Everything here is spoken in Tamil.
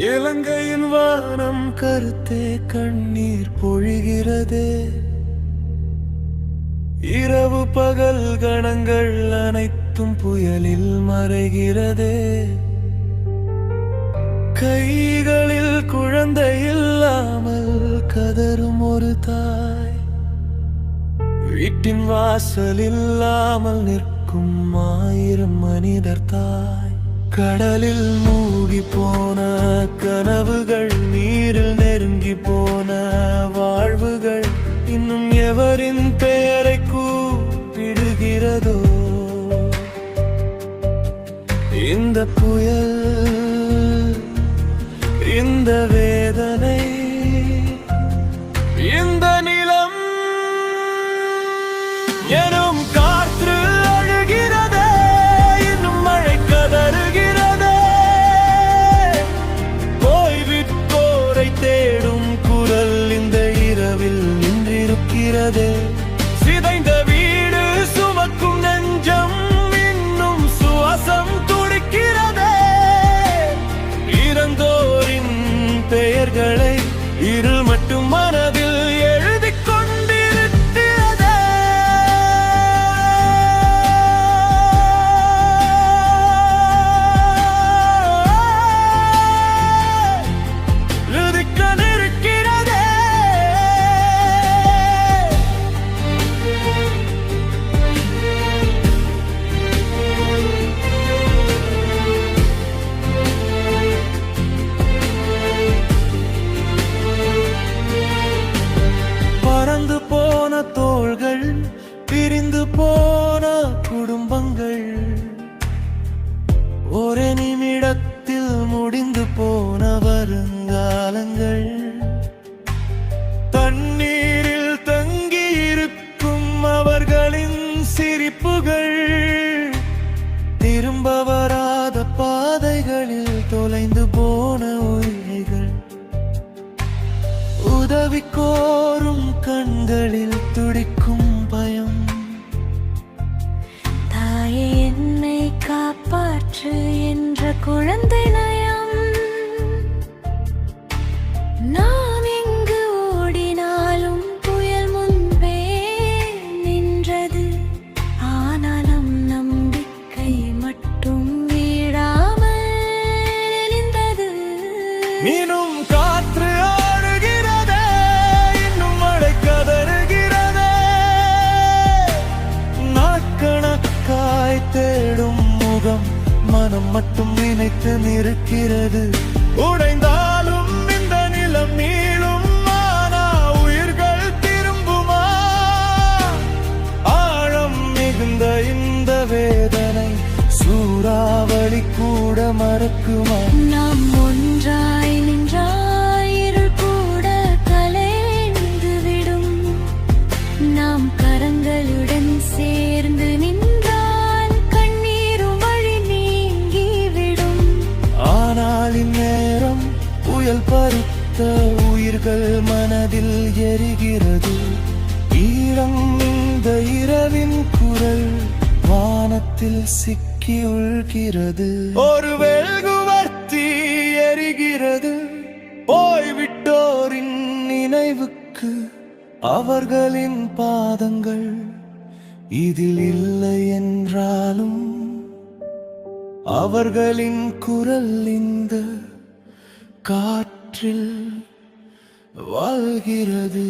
இலங்கையின் வானம் கருத்தே கண்ணீர் பொழிகிறதே. இரவு பகல் கணங்கள் அனைத்தும் புயலில் மறைகிறதே. கைகளில் குழந்தை இல்லாமல் கதரும் ஒரு தாய். வீட்டின் வாசல் இல்லாமல் நிற்கும் ஆயிரம் மனிதர் தாய். கடலில் மூழ்கி போன கனவுகள் நீரில் நெருங்கி போன வாழ்வுகள் இன்னும் எவரின் பெயரை கூப்பிடுகிறதோ? இந்த புயல் இந்த வேதனை சிதைந்தது. சிதைந்த வீடு சுமக்கும் நெஞ்சம் இன்னும் சுவாசம் துடிக்கிறதே. இறந்தோரின் பெயர்களை இருள் மட்டும் மனதில் புகழ் திரும்ப வராத பாதைகளில் தொலைந்து போன உயிர்கள். உதவி கோரும் கண்களில் துடிக்கும் பயம். தாயே என்னை காப்பாற்று என்ற குழந்தை மீனும் காற்று ஆடுகிறதே இன்னும் மழை கதறுகிறதே. நாட்கணக்காய் தேடும் முகம் மனம் மட்டும் நினைத்து நிற்கிறது. உடைந்தாலும் இந்த நிலம் நீளும் ஆனா உயிர்கள் திரும்புமா? ஆழம் மிகுந்த இந்த வேதனை சூறாவளி கூட மறக்குமா? நாம் புயல் பறித்த உயிர்கள் மனதில் எரிகிறது. ஈழம் இந்த இரவின் குரல் வானத்தில் சிக்கி உள்கிறது ஒரு வெல்குவர்த்தி எரிகிறது. போய்விட்டோரின் நினைவுக்கு அவர்களின் பாதங்கள் இதில் இல்லை என்றாலும் அவர்களின் குரல் இந்த காற்றில் வாழ்கிறது.